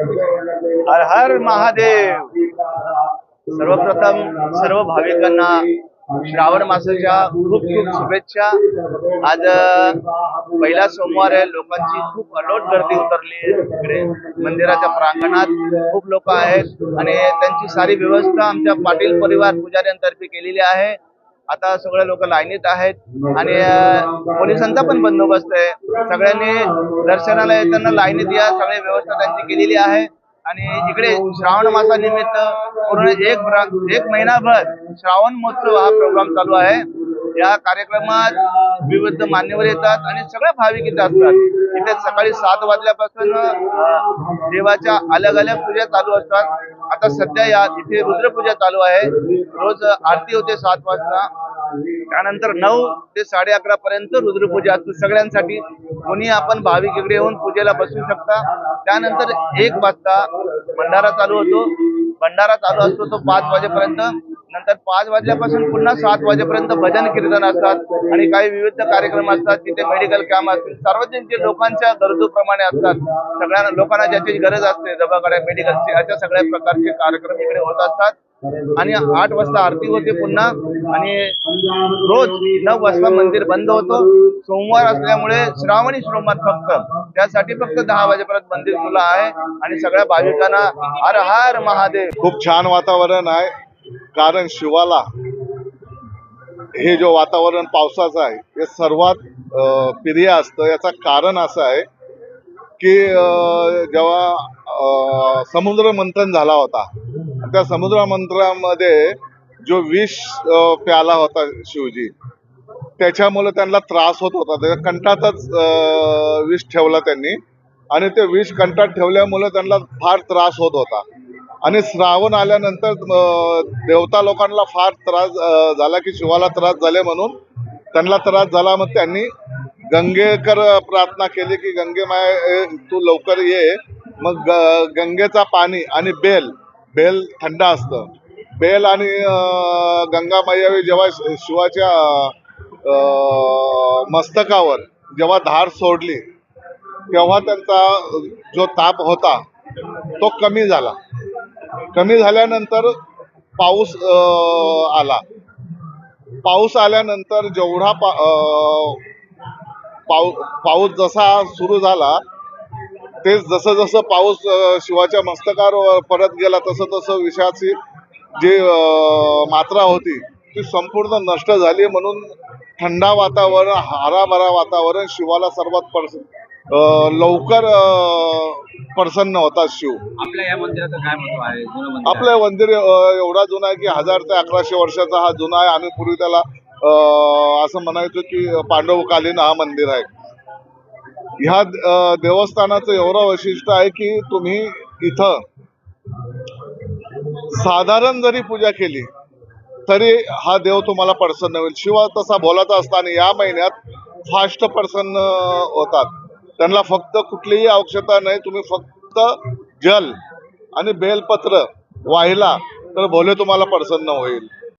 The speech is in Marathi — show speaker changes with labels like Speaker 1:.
Speaker 1: हर हर महादेव। सर्वप्रथम सर्व भाविकांना श्रावण मासाच्या खूप खूप शुभेच्छा. आज पहिला सोमवार आहे. लोकांची खूप अलोट गर्दी उतरली इकडे मंदिराच्या प्रांगणात खूप लोक आहेत. आणि त्यांची सारी व्यवस्था आमच्या पाटील परिवार पुजाऱ्यांतर्फे केलेली आहे. आता सगळे लोक लाईनीत आहेत आणि पोलिसांचा पण बंदोबस्त आहे. सगळ्यांनी दर्शनाला येताना लाईनीत या सगळी व्यवस्था त्यांची केलेली आहे. आणि इकडे श्रावण मासानिमित्त पूर्ण एक एक महिनाभर श्रावण महोत्सव हा प्रोग्राम चालू आहे. या कार्यक्रमात विविध मान्यवर येतात आणि सगळ्या भाविक इथे असतात. इथे सकाळी सात वाजल्यापासून देवाच्या अलग अलग पूजा चालू असतात. आता सध्या या इथे रुद्रपूजा चालू आहे. रोज आरती होते सात वाजता. त्यानंतर नऊ ते साडे अकरा पर्यंत रुद्रपूजा असते सगळ्यांसाठी. कोणी आपण भाविक इकडे येऊन पूजेला बसू शकता. त्यानंतर एक वाजता भंडारा चालू होतो. भंडारा चालू असतो तो पाच वाजेपर्यंत. नंतर पाच वाजल्यापासून पुन्हा सात वाजेपर्यंत भजन कीर्तन असतात आणि काही विविध कार्यक्रम असतात. तिथे मेडिकल कॅम्प असतील. सार्वजनिक जे लोकांच्या गरजूप्रमाणे असतात सगळ्या लोकांना ज्याची गरज असते दवाखान्या मेडिकलची अशा सगळ्या प्रकारचे कार्यक्रम इकडे होत असतात. आणि आठ वाजता आरती होते पुन्हा. आणि रोज नऊ वाजता मंदिर बंद होतो. सोमवार असल्यामुळे श्रावणी सोमवार फक्त. त्यासाठी फक्त दहा वाजेपर्यंत मंदिर खुलं आहे. आणि सगळ्या भाविकांना हर हर महादेव.
Speaker 2: खूप छान वातावरण आहे. कारण शिवाला हे जो वातावरण पावसाचं आहे हे सर्वात प्रिय असतं. याचं कारण असं आहे की जेव्हा समुद्र मंथन झाला होता त्या समुद्र मंथनामध्ये जो विष प्याला होता शिवजी त्याच्यामुळे त्यांना त्रास होत होता. त्याच्या कंठातच विष ठेवला त्यांनी आणि ते विष कंठात ठेवल्यामुळे त्यांना फार त्रास होत होता. आणि श्रावण आल्यानंतर देवता लोकांना फार त्रास झाला की शिवाला त्रास झाले म्हणून त्यांना त्रास झाला मग त्यांनी गंगेकर प्रार्थना केली की गंगे माय तू लवकर ये. मग ग- गंगेचा पाणी आणि बेल बेल थंड असतं. बेल आणि गंगा मैयावी जेव्हा शिवाच्या मस्तकावर जेव्हा धार सोडली तेव्हा त्यांचा जो ताप होता तो कमी झाला. कमी झाल्यानंतर पाऊस आला. पाऊस आल्यानंतर जेवढा पा पाऊ पाऊस जसा सुरू झाला ते जसं जसं पाऊस शिवाच्या मस्तकावर परत गेला तसं तसं विषाची जी मात्रा होती ती संपूर्ण नष्ट झाली म्हणून थंडा वातावरण हराभरा वातावरण शिवाला सर्वात पर्स लवकर प्रसन्न होता शिव.
Speaker 3: आपल्या या मंदिराचं काय महत्त्व आहे? जुनं मंदिर.
Speaker 2: आपलं मंदिर एवढा जुना आहे की हजार ते अकराशे वर्षाचा हा जुना आहे आम्ही पूर्वी त्याला अं, असं म्हणायचो की पांडवकालीन हा मंदिर आहे. ह्या देवस्थानाचं एवढं वैशिष्ट्य आहे की तुम्ही इथं साधारण जरी पूजा केली तरी हा देव तुम्हाला प्रसन्न होईल. शिवा तसा बोलत असताना या महिन्यात फास्ट प्रसन्न होतात. त्यांना फक्त कुठलीही आवश्यकता नाही तुम्ही फक्त जल आणि बेलपत्र वाहिला तर भोले तुम्हाला प्रसन्न होईल.